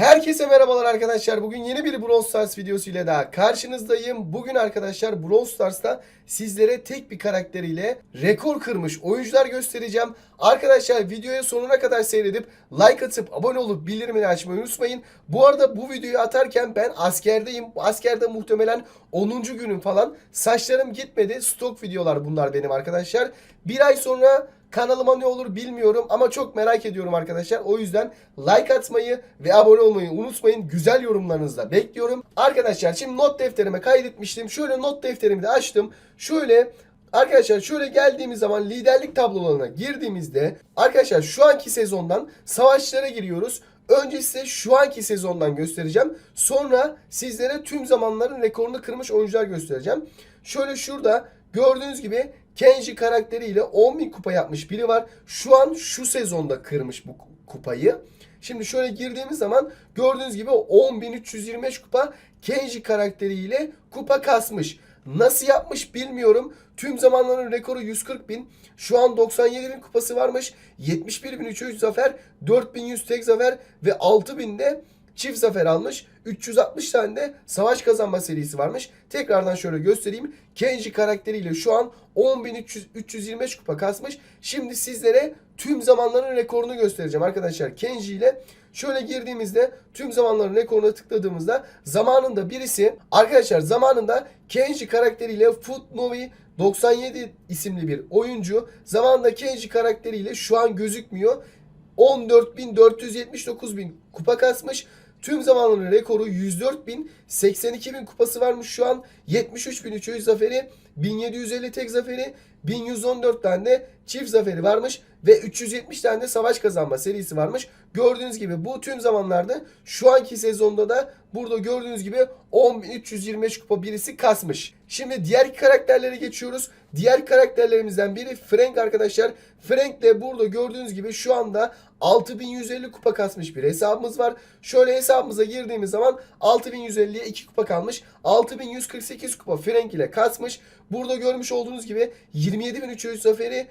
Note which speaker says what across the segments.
Speaker 1: Herkese merhabalar arkadaşlar. Bugün yeni bir Brawl Stars videosu ile daha karşınızdayım. Bugün arkadaşlar Brawl Stars'ta sizlere tek bir karakteriyle rekor kırmış oyuncular göstereceğim. Arkadaşlar videoya sonuna kadar seyredip like atıp abone olup bildirimini açmayı unutmayın. Bu arada bu videoyu atarken ben askerdeyim. Askerde muhtemelen 10. günüm falan. Saçlarım gitmedi. Stok videolar bunlar benim arkadaşlar. Bir ay sonra Kanalıma ne olur bilmiyorum ama çok merak ediyorum arkadaşlar. O yüzden like atmayı ve abone olmayı unutmayın. Güzel yorumlarınızı bekliyorum. Arkadaşlar şimdi not defterime kaydetmiştim. Şöyle not defterimi de açtım. Şöyle Arkadaşlar şöyle geldiğimiz zaman liderlik tablolarına girdiğimizde arkadaşlar şu anki sezondan savaşlara giriyoruz. Önce size şu anki sezondan göstereceğim. Sonra sizlere tüm zamanların rekorunu kırmış oyuncular göstereceğim. Şöyle şurada gördüğünüz gibi Kenji karakteriyle 10.000 kupa yapmış biri var. Şu an şu sezonda kırmış bu kupayı. Şimdi şöyle girdiğimiz zaman gördüğünüz gibi 10.325 kupa Kenji karakteriyle kupa kasmış. Nasıl yapmış bilmiyorum. Tüm zamanların rekoru 140 bin. Şu an 97 bin kupası varmış. 71 bin 300 zafer, 4100 tek zafer ve 6000 de çift zafer almış. 360 tane de savaş kazanma serisi varmış. Tekrardan şöyle göstereyim. Kenji karakteriyle şu an 10.325 kupa kasmış. Şimdi sizlere tüm zamanların rekorunu göstereceğim arkadaşlar. Kenji ile şöyle girdiğimizde tüm zamanların rekoruna tıkladığımızda zamanında birisi arkadaşlar zamanında Kenji karakteriyle Foot Novi 97 isimli bir oyuncu zamanında Kenji karakteriyle şu an gözükmüyor. 14.479 bin kupa kasmış. Tüm zamanların rekoru 104 bin, 82 bin kupası varmış şu an. 73 bin 300 zaferi, 1750 tek zaferi, 1114 tane de çift zaferi varmış ve 370 tane de savaş kazanma serisi varmış. Gördüğünüz gibi bu tüm zamanlarda şu anki sezonda da burada gördüğünüz gibi 10.325 kupa birisi kasmış. Şimdi diğer karakterlere geçiyoruz. Diğer karakterlerimizden biri Frank arkadaşlar. Frank de burada gördüğünüz gibi şu anda 6150 kupa kasmış bir hesabımız var. Şöyle hesabımıza girdiğimiz zaman 6150'ye 2 kupa kalmış. 6148 kupa Frank ile kasmış. Burada görmüş olduğunuz gibi 27300 zaferi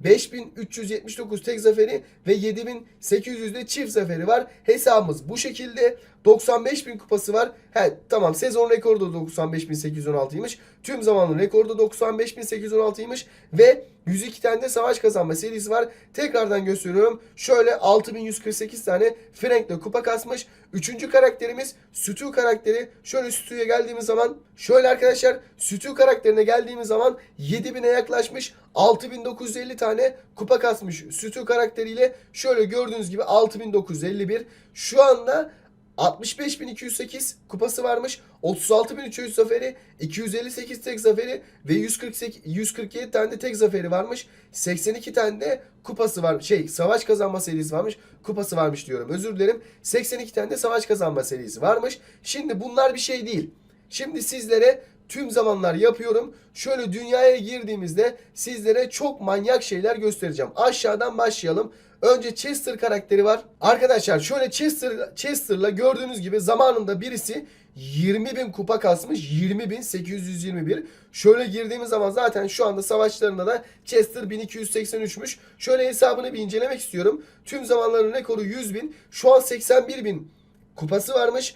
Speaker 1: 5379 tek zaferi ve 7800 de çift zaferi var. Hesabımız bu şekilde. 95.000 kupası var. He tamam sezon rekoru da 95.816'ymış. Tüm zamanın rekoru da 95.816'ymış ve 102 tane de savaş kazanma serisi var. Tekrardan gösteriyorum. Şöyle 6148 tane Frank'le kupa kasmış. Üçüncü karakterimiz Sütü karakteri. Şöyle Sütü'ye geldiğimiz zaman şöyle arkadaşlar Sütü karakterine geldiğimiz zaman 7000'e yaklaşmış. 6950 tane kupa kasmış Sütü karakteriyle. Şöyle gördüğünüz gibi 6951. Şu anda 65.208 kupası varmış. 36.300 zaferi, 258 tek zaferi ve 148 147 tane de tek zaferi varmış. 82 tane de kupası var. Şey, savaş kazanma serisi varmış. Kupası varmış diyorum. Özür dilerim. 82 tane de savaş kazanma serisi varmış. Şimdi bunlar bir şey değil. Şimdi sizlere tüm zamanlar yapıyorum. Şöyle dünyaya girdiğimizde sizlere çok manyak şeyler göstereceğim. Aşağıdan başlayalım. Önce Chester karakteri var. Arkadaşlar şöyle Chester Chester'la gördüğünüz gibi zamanında birisi 20 bin kupa kasmış. 20 bin 821. Şöyle girdiğimiz zaman zaten şu anda savaşlarında da Chester 1283'müş. Şöyle hesabını bir incelemek istiyorum. Tüm zamanların rekoru 100 bin. Şu an 81 bin kupası varmış.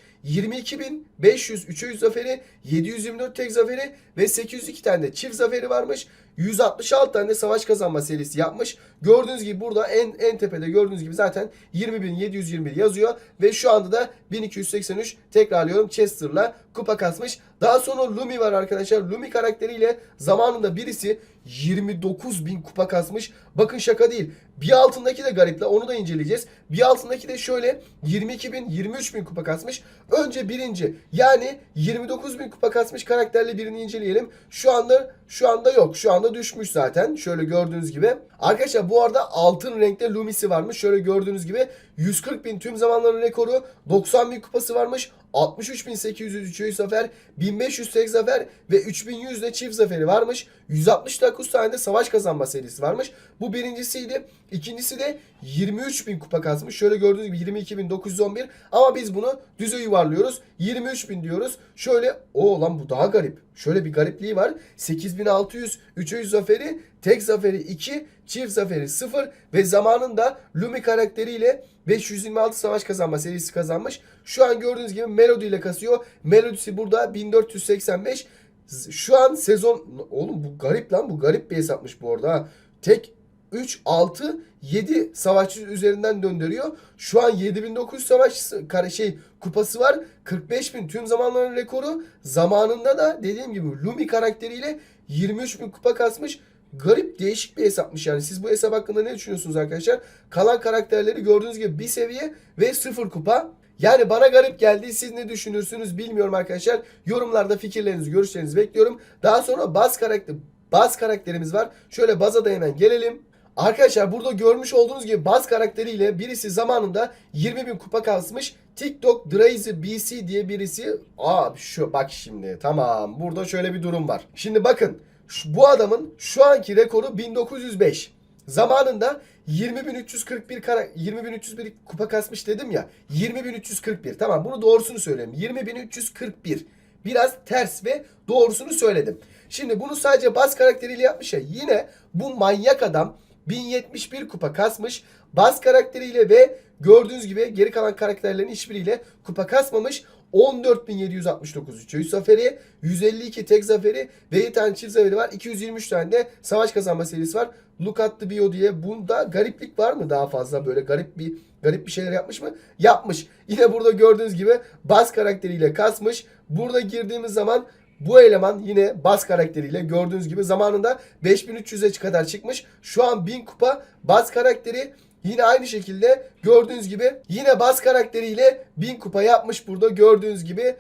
Speaker 1: 22.500 300 zaferi, 724 tek zaferi ve 802 tane de çift zaferi varmış. 166 tane de savaş kazanma serisi yapmış. Gördüğünüz gibi burada en en tepede gördüğünüz gibi zaten 20.721 yazıyor ve şu anda da 1283 tekrarlıyorum Chester'la kupa kasmış. Daha sonra Lumi var arkadaşlar. Lumi karakteriyle zamanında birisi 29.000 kupa kasmış. Bakın şaka değil. Bir altındaki de gariple onu da inceleyeceğiz. Bir altındaki de şöyle 22.000 23.000 kupa kasmış. Önce birinci yani 29.000 kupa kasmış karakterle birini inceleyelim. Şu anda şu anda yok. Şu anda düşmüş zaten. Şöyle gördüğünüz gibi. Arkadaşlar bu arada altın renkte Lumi'si varmış. Şöyle gördüğünüz gibi 140 bin tüm zamanların rekoru. 90 bin kupası varmış. 63.803 zafer, 1500 tek zafer ve 3100 de çift zaferi varmış. 169 tane de savaş kazanma serisi varmış. Bu birincisiydi. İkincisi de 23.000 kupa kasmış. Şöyle gördüğünüz gibi 22.911 ama biz bunu düze yuvarlıyoruz. 23.000 diyoruz. Şöyle o lan bu daha garip. Şöyle bir garipliği var. 8600 300 zaferi tek zaferi 2, çift zaferi 0 ve zamanında Lumi karakteriyle 526 savaş kazanma serisi kazanmış. Şu an gördüğünüz gibi Melody ile kasıyor. Melody'si burada 1485. Z- Şu an sezon... Oğlum bu garip lan bu garip bir hesapmış bu arada. Tek 3, 6, 7 savaşçı üzerinden döndürüyor. Şu an 7900 savaş kare şey kupası var. 45.000 tüm zamanların rekoru. Zamanında da dediğim gibi Lumi karakteriyle 23.000 kupa kasmış. Garip değişik bir hesapmış yani. Siz bu hesap hakkında ne düşünüyorsunuz arkadaşlar? Kalan karakterleri gördüğünüz gibi bir seviye ve sıfır kupa. Yani bana garip geldi. Siz ne düşünürsünüz bilmiyorum arkadaşlar. Yorumlarda fikirlerinizi, görüşlerinizi bekliyorum. Daha sonra baz karakter baz karakterimiz var. Şöyle baza da hemen gelelim. Arkadaşlar burada görmüş olduğunuz gibi baz karakteriyle birisi zamanında 20 bin kupa kasmış. TikTok Drazy BC diye birisi. Aa şu bak şimdi tamam burada şöyle bir durum var. Şimdi bakın şu- bu adamın şu anki rekoru 1905. Zamanında 20.341 kara 20.301 kupa kasmış dedim ya. 20.341 tamam bunu doğrusunu söyleyeyim. 20.341 biraz ters ve doğrusunu söyledim. Şimdi bunu sadece baz karakteriyle yapmış ya. Yine bu manyak adam 1071 kupa kasmış. Baz karakteriyle ve gördüğünüz gibi geri kalan karakterlerin hiçbiriyle kupa kasmamış. 14.769 300 zaferi, 152 tek zaferi ve 7 tane çift zaferi var. 223 tane de savaş kazanma serisi var. Look at the bio diye. Bunda gariplik var mı daha fazla böyle garip bir garip bir şeyler yapmış mı? Yapmış. Yine burada gördüğünüz gibi baz karakteriyle kasmış. Burada girdiğimiz zaman bu eleman yine baz karakteriyle gördüğünüz gibi zamanında 5300'e kadar çıkmış. Şu an 1000 kupa baz karakteri Yine aynı şekilde gördüğünüz gibi yine baz karakteriyle 1000 kupa yapmış burada gördüğünüz gibi.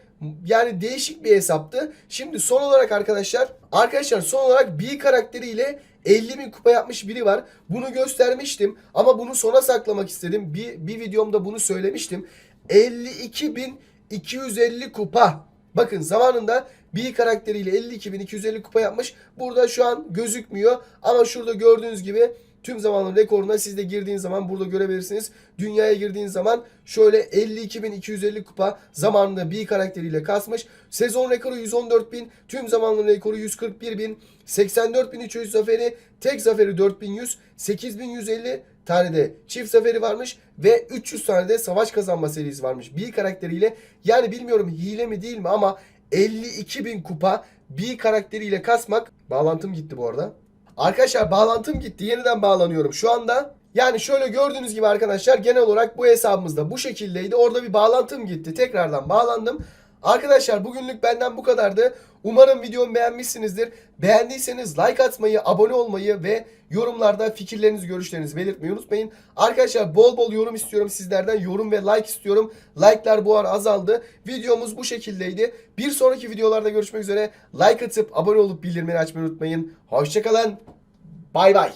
Speaker 1: Yani değişik bir hesaptı. Şimdi son olarak arkadaşlar arkadaşlar son olarak B karakteriyle 50 bin kupa yapmış biri var. Bunu göstermiştim ama bunu sona saklamak istedim. Bir, bir videomda bunu söylemiştim. 52.250 kupa. Bakın zamanında B karakteriyle 52.250 kupa yapmış. Burada şu an gözükmüyor ama şurada gördüğünüz gibi tüm zamanın rekoruna siz de girdiğiniz zaman burada görebilirsiniz. Dünyaya girdiğiniz zaman şöyle 52.250 kupa zamanında B karakteriyle kasmış. Sezon rekoru 114.000, tüm zamanın rekoru 141.000, 84.300 zaferi, tek zaferi 4100, 8150 tane de çift zaferi varmış ve 300 tane de savaş kazanma serisi varmış B karakteriyle. Yani bilmiyorum hile mi değil mi ama 52.000 kupa B karakteriyle kasmak bağlantım gitti bu arada. Arkadaşlar bağlantım gitti. Yeniden bağlanıyorum şu anda. Yani şöyle gördüğünüz gibi arkadaşlar genel olarak bu hesabımızda bu şekildeydi. Orada bir bağlantım gitti. Tekrardan bağlandım. Arkadaşlar bugünlük benden bu kadardı. Umarım videomu beğenmişsinizdir. Beğendiyseniz like atmayı, abone olmayı ve yorumlarda fikirlerinizi, görüşlerinizi belirtmeyi unutmayın. Arkadaşlar bol bol yorum istiyorum sizlerden. Yorum ve like istiyorum. Like'lar bu ara azaldı. Videomuz bu şekildeydi. Bir sonraki videolarda görüşmek üzere. Like atıp abone olup bildirimleri açmayı unutmayın. Hoşçakalın. Bay bay.